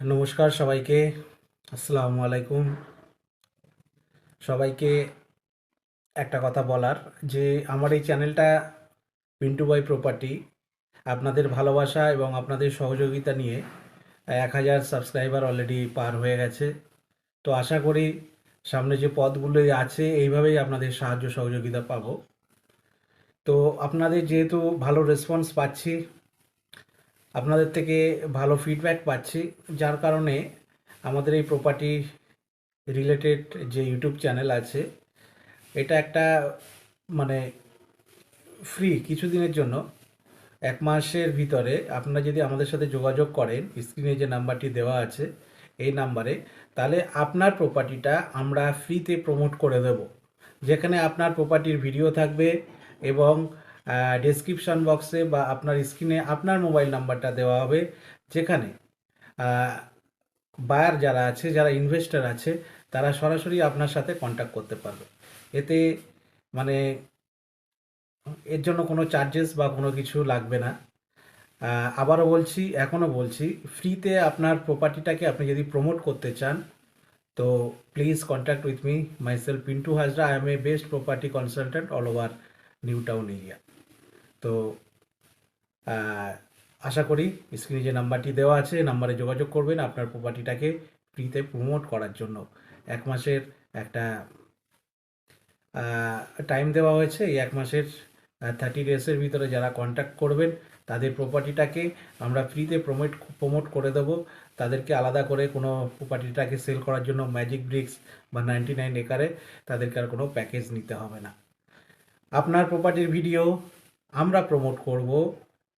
নমস্কার সবাইকে, আসসালামু আলাইকুম। সবাইকে একটা কথা বলার, যে আমার এই চ্যানেলটা পিন্টু বাই প্রপার্টি আপনাদের ভালোবাসা এবং আপনাদের সহযোগিতা নিয়ে এক হাজার সাবস্ক্রাইবার অলরেডি পার হয়ে গেছে। তো আশা করি সামনে যে পদগুলো আছে, এইভাবেই আপনাদের সাহায্য সহযোগিতা পাবো। তো আপনাদের যেহেতু ভালো রেসপন্স পাচ্ছি আপনাদের থেকে ভালো ফিডব্যাক পাচ্ছি। যার কারণে আমাদের এই প্রপার্টি রিলেটেড যে ইউটিউব চ্যানেল আছে, এটা একটা মানে ফ্রি কিছুদিনের জন্য। এক মাসের ভিতরে আপনারা যদি আমাদের সাথে যোগাযোগ করেন স্ক্রিনে যে নাম্বারটি দেওয়া আছে, এই নাম্বারে তাহলে আপনার প্রপার্টিটা আমরা ফ্রিতে প্রমোট করে দেব। যেখানে আপনার প্রপার্টির ভিডিও থাকবে এবং ডেসক্রিপশন বক্সে বা আপনার স্ক্রিনে আপনার মোবাইল নাম্বারটা দেওয়া হবে, যেখানে বায়ার যারা আছে, যারা ইনভেস্টর আছে, তারা সরাসরি আপনার সাথে কন্ট্যাক্ট করতে পারবে। এতে মানে এর জন্য কোনো চার্জেস বা কোনো কিছু লাগবে না। আবারও বলছি, এখনও বলছি ফ্রিতে আপনার প্রপার্টিটাকে আপনি যদি প্রমোট করতে চান, তো please contact with me myself Pintu Hazra I am a best property consultant all over New Town area তো আশা করি স্ক্রিনে যে নাম্বারটি দেওয়া আছে নাম্বারে যোগাযোগ করবেন আপনার প্রপার্টিটাকে ফ্রিতে প্রমোট করার জন্য। এক মাসের একটা টাইম দেওয়া হয়েছে, এই এক মাসের থার্টি ডেজের ভিতরে যারা কন্ট্যাক্ট করবেন, তাদের প্রপার্টিটাকে আমরা ফ্রিতে প্রমোট প্রমোট করে দেবো। তাদেরকে আলাদা করে কোনো প্রপার্টিটাকে সেল করার জন্য ম্যাজিক ব্রিক্স বা নাইনটি নাইন একারে তাদেরকে আর কোনো প্যাকেজ নিতে হবে না। আপনার প্রপার্টির ভিডিও আমরা প্রমোট করব।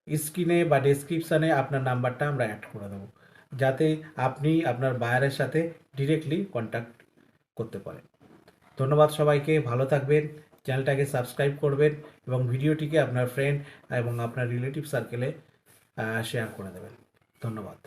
স্ক্রিনে বা ডেসক্রিপশানে আপনার নাম্বারটা আমরা অ্যাড করে দেবো। যাতে আপনি আপনার বায়ারের সাথে ডিরেক্টলি কন্ট্যাক্ট করতে পারেন। ধন্যবাদ সবাইকে, ভালো থাকবেন, চ্যানেলটাকে সাবস্ক্রাইব করবেন এবং ভিডিওটিকে আপনার ফ্রেন্ড এবং আপনার রিলেটিভ সার্কেলে শেয়ার করে দেবেন। ধন্যবাদ।